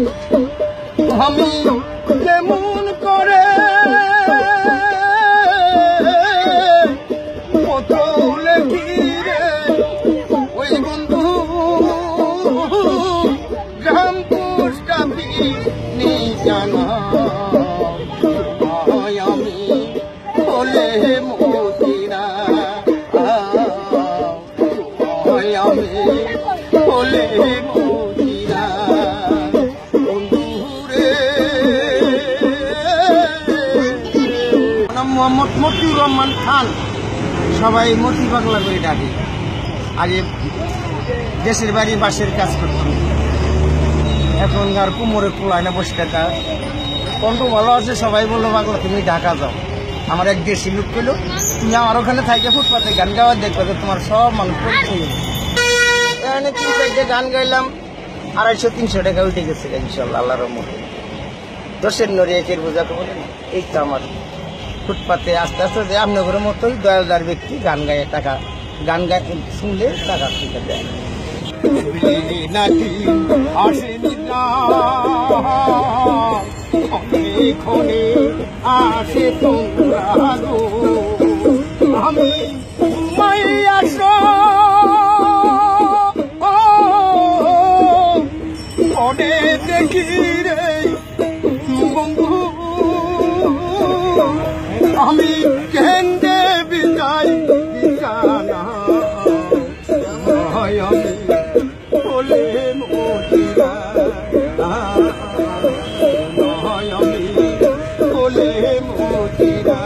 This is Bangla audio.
আমি কেমন করে কত লেখিরে ওই বন্ধু গ্রাম পোস্ট অফিস নিজানা আয় আমি বলে আয় আমি বলে মতিরা নাম মোহাম্মদ মতিউর রহমান খান। সবাই মতি পাগলা করে ডাকে। আগে দেশের বাড়ি বাসের কাজ করতাম। এখন আর কুমোরে কুলায় না বসে থাকা। কণ্ঠ ভালো আছে, সবাই বলল পাগলা তুমি ঢাকা যাও। আমার এক দেশি লোক পেল তুমি আমার ওখানে থাইকে ফুটপাতে গান গাওয়া দেখবে তোমার সব মানুষ। এখানে তিন চারটে গান গাইলাম, আড়াইশো, তিনশো টাকা উঠে গেছে, ইনশাল্লাহ, আল্লাহর মতো দশের নড়ি একের বোঝাতে বলে না এই তো আমার। ফুটপাতে আস্তে আস্তে যে আপনাদের মতোই দয়ালদার ব্যক্তি গান গায়ে টাকা গান গায়ে শুনলে টাকা তুলে দেয় আসে তোমরা আমি আসো দেখি আমি কেন্দ্রে বিদায় বিছানা হয় আমি বলে মহিলা হয় আমি বলে মহিলা